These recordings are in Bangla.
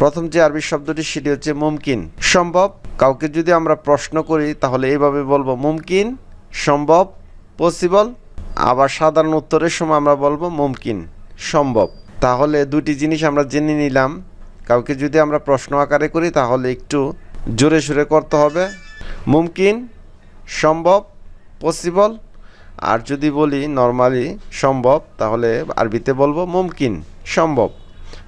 প্রথম যে আরবি শব্দটি, সেটি হচ্ছে মুমকিন। সম্ভব? কাউকে যদি আমরা প্রশ্ন করি, তাহলে এইভাবে বলব, মুমকিন, সম্ভব, পসিবল? আবার সাধারণ উত্তরের সময় আমরা বলব, মুমকিন, সম্ভব। তাহলে দুটি জিনিস আমরা জেনে নিলাম। কাউকে যদি আমরা প্রশ্ন আকারে করি, তাহলে একটু জোরে সোরে করতে হবে। মুমকিন, সম্ভব, পসিবল? আর যদি বলি, নর্মালি সম্ভব, তাহলে আরবিতে বলব, মুমকিন, সম্ভব।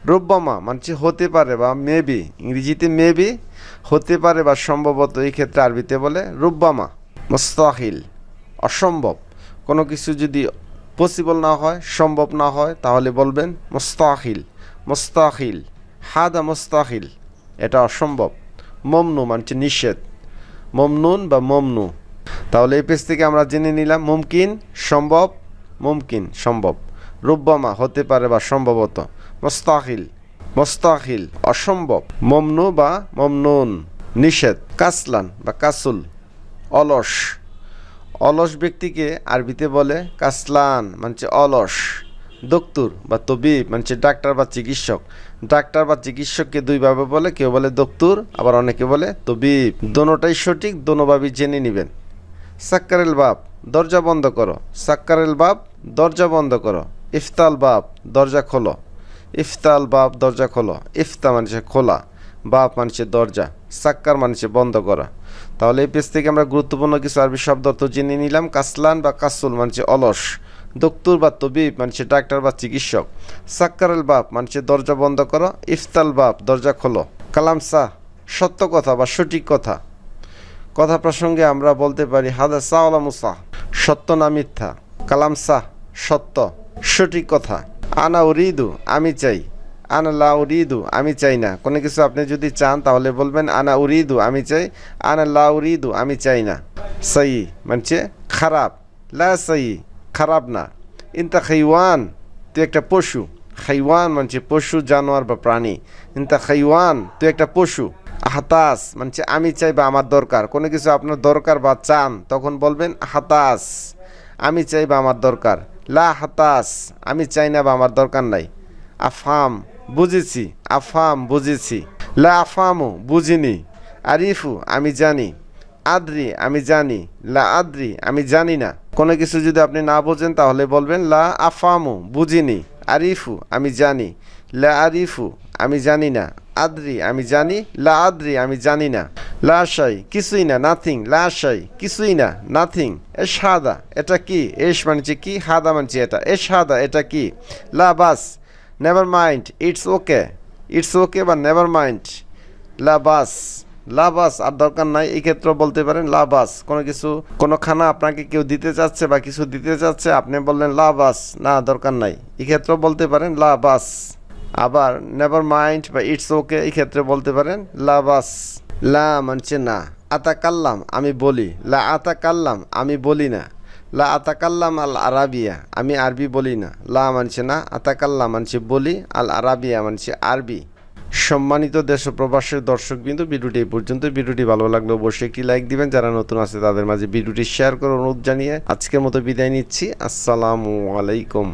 রব্বামা মানে হতে পারে বা মেবি ইংরেজিতে মেবি হতে পারে বা সম্ভবত এই ক্ষেত্রে আরবিতে বলে রুব্বামা মুস্তাহিল, অসম্ভব। কোনো কিছু যদি পসিবল না হয়, সম্ভব না হয়, তাহলে বলবেন মুস্তাহিল মুস্তাহিল, হাদা মুস্তাহিল, এটা অসম্ভব। মমনু মানে নিষেধ। মমনুন বা মমনু। তাহলে এই পেজ থেকে আমরা জেনে নিলাম, মুমকিন, সম্ভব মুমকিন, সম্ভব। রুব্বামা হতে পারে বা সম্ভবত। মোস্তাহিল মোস্তাহিল অসম্ভব, মমনু বা মমনুন, নিষেধ, কাসলান বা কাসুল, অলস। অলস ব্যক্তিকে আরবিতে বলে কাসলান মানে অলস। দক্তুর বা তবিব মানে ডাক্তার বা চিকিৎসক। ডাক্তার বা চিকিৎসককে দুইভাবে বলে, কেউ বলে দক্তুর, আবার অনেকে বলে তবিব। দোনোটাই সঠিক দোনোভাবেই জেনে নেবেন। সাক্কারেল বাপ, দরজা বন্ধ করো। সাক্কারেল বাপ, দরজা বন্ধ করো। ইফতাল বাপ, দরজা খোলো। ইফতাল বাপ দরজা খোলো। ইফতা মানুষে খোলা, বাপ মানুষের দরজা, সাক্কার মানুষে বন্ধ করা। তাহলে এই পেজ থেকে আমরা গুরুত্বপূর্ণ কিছু আরবি শব্দ অর্থ জেনে নিলাম। কাসলান বা কাসুল মানুষের অলস, দক্তুর বা তবিব মানুষের ডাক্তার বা চিকিৎসক। সাক্কারেল বাপ মানুষের দরজা বন্ধ করো, ইফতাল বাপ দরজা খোলো। কালামসা সত্য কথা বা সঠিক কথা। কথা প্রসঙ্গে আমরা বলতে পারি, হাদা সাওলা মুসা, সত্য না মিথ্যা। কালাম সাহ সত্য, সঠিক কথা। আনা উরিদু, আমি চাই। আনা লা উরিদু, আমি চাই না। কোনো কিছু আপনি যদি চান তাহলে বলবেন, আনা উরিদু, আমি চাই। আনা লা উরিদু, আমি চাই না। সই মানছে? খারাপ। লা সই খারাপ না। ইনতা খাইওয়ান, তুই একটা পশু। খাইওয়ান মানছে পশু, জানোয়ার বা প্রাণী। ইনতা খাইওয়ান, তুই একটা পশু। হাতাস মানছে, আমি চাই বা আমার দরকার। কোনো কিছু আপনার দরকার বা চান, তখন বলবেন হাতাস আমি চাই বা আমার দরকার। লা হাতাস, আমি চাই না বা আমার দরকার নাই। আফাম বুঝেছি। আফাম বুঝেছি। লা আফামু বুঝিনি। আরিফু, আমি জানি। আদ্রি, আমি জানি। লা আদ্রি, আমি জানি না। কোনো কিছু যদি আপনি না বোঝেন, তাহলে বলবেন, লা আফামু বুঝিনি। আরিফু, আমি জানি। লা আরিফু, আমি জানি না। আদ্রি, আমি জানি। লা আদ্রি, আমি জানি না। লা আশাই কিছুই না নাথিং লা আশাই কিছুই না নাথিং এ সাদা এটা কি? এস মানছে কি? হাদা মানছে এটা এ সাদা এটা কি? লা বাস never mind it's okay it's okay বা নেভার মাইন্ড লা বাস লাবাস আর দরকার নাই, এই ক্ষেত্রে বলতে পারেন লাবাস কোনো কিছু, কোনো খানা আপনাকে কেউ দিতে চাচ্ছে বা কিছু দিতে চাচ্ছে, আপনি বললেন লাবাস না, দরকার নাই, এই বলতে পারেন লাবাস আবার নেভার মাইন্ড বা ইটস ওকে এই ক্ষেত্রে বলতে পারেন লাবাস লা মানছে না। আতা কাল্লাম আমি বলি। লা আতা কাল্লাম আমি বলি না। লা আতা কাল্লাম আল আরাবিয়া, আমি আরবি বলি না। লা মানছে না আতা কাল্লাম মানছে বলি, আল আরাবিয়া মানছে আরবি। সম্মানিত দেশ প্রবাসের দর্শক বিন্দু ভিডিওটি এই পর্যন্ত। ভিডিওটি ভালো লাগলে অবশ্যই একটি লাইক দিবেন। যারা নতুন আছে, তাদের মাঝে ভিডিওটি শেয়ার করে অনুরোধ জানিয়ে আজকের মতো বিদায় নিচ্ছি। আসসালামু আলাইকুম।